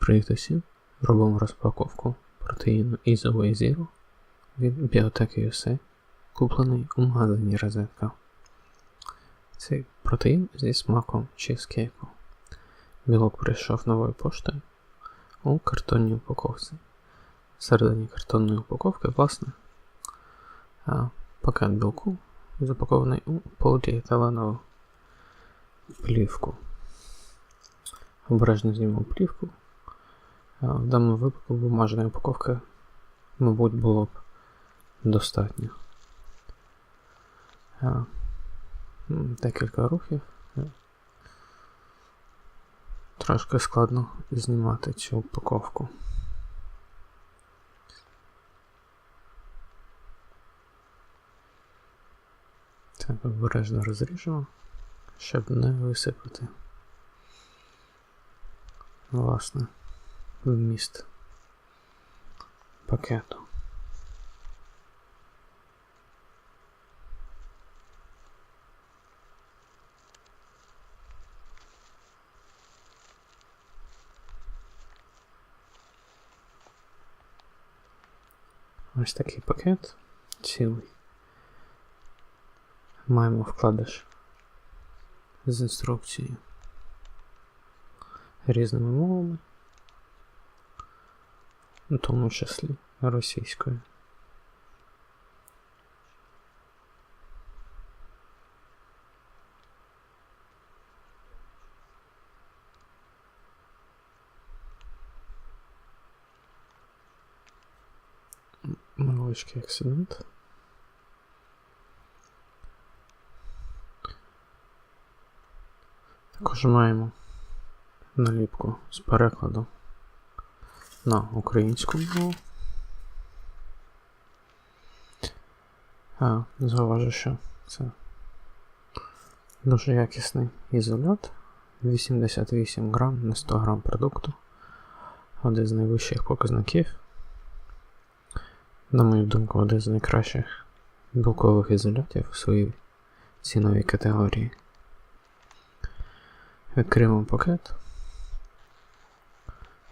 Привіт усім! Робимо розпаковку протеїну Isoway Zero від Biotech USA, куплений у магазині Розетка. Цей протеїн зі смаком чизкейку. Білок прийшов новою поштою у картонній упаковці. Всередині картонної упаковки, власне, пакет білку запакований у поліетиленову плівку. Обережно знімемо плівку. В даному випадку бумажної упаковки, мабуть, було б достатньо. Декілька рухів. Е, Трошки складно знімати цю упаковку. Так, обережно розріжемо, щоб не висипати. Власне, вміст пакету. Ось такий пакет цілий. Маємо вкладиш з інструкцією різними мовами, у тому числі російською. Невеличкий акцидент. Також маємо наліпку з перекладу на українську мову. А, зауважу, що це дуже якісний ізолят. 88 грам на 100 грам продукту. Один з найвищих показників. На мою думку, один з найкращих білкових ізолятів у своїй ціновій категорії. Відкриємо пакет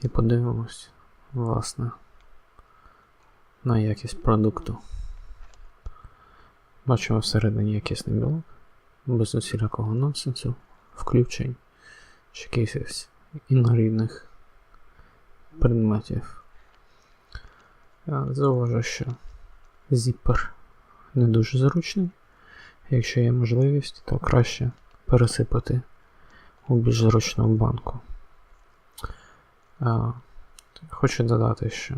і подивимось, власне, на якість продукту. Бачимо всередині якісний білок, без усілякого нонсенсу, включень чи якихось інорідних предметів. Я Зауважу, що зіпер не дуже зручний. Якщо є можливість, то краще пересипати у більш зручну банку. Хочу додати, що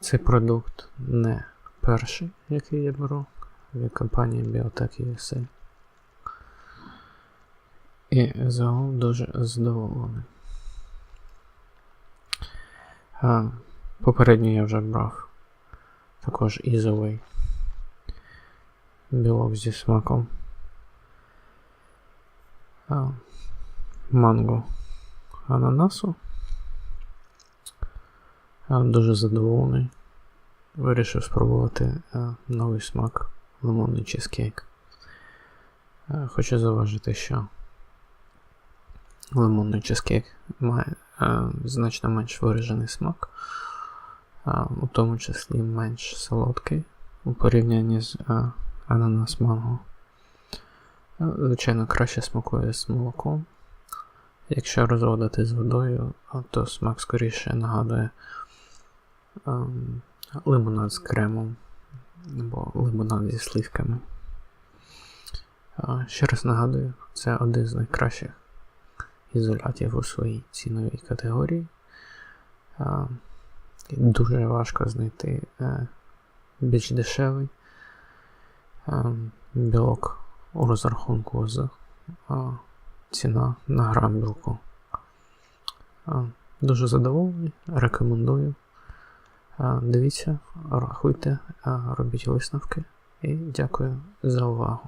цей продукт не перший, який я беру від компанії Biotech USA. І загалом дуже задоволений. А, Попередньо я вже брав також Isoway білок зі смаком. А, манго ананасу. Дуже задоволений. Вирішив спробувати новий смак лимонний чизкейк. Хочу зауважити, що лимонний чизкейк має значно менш виражений смак, у тому числі менш солодкий у порівнянні з ананас манго. Звичайно, краще смакує з молоком. Якщо розводити з водою, то смак скоріше нагадує ем, лимонад з кремом або лимонад зі сливками. Ще раз нагадую, це один з найкращих ізолятів у своїй ціновій категорії. Дуже важко знайти е, більш дешевий е, білок у розрахунку з а, ціна на грам білку. Дуже задоволений, рекомендую. Дивіться, рахуйте, робіть висновки і дякую за увагу.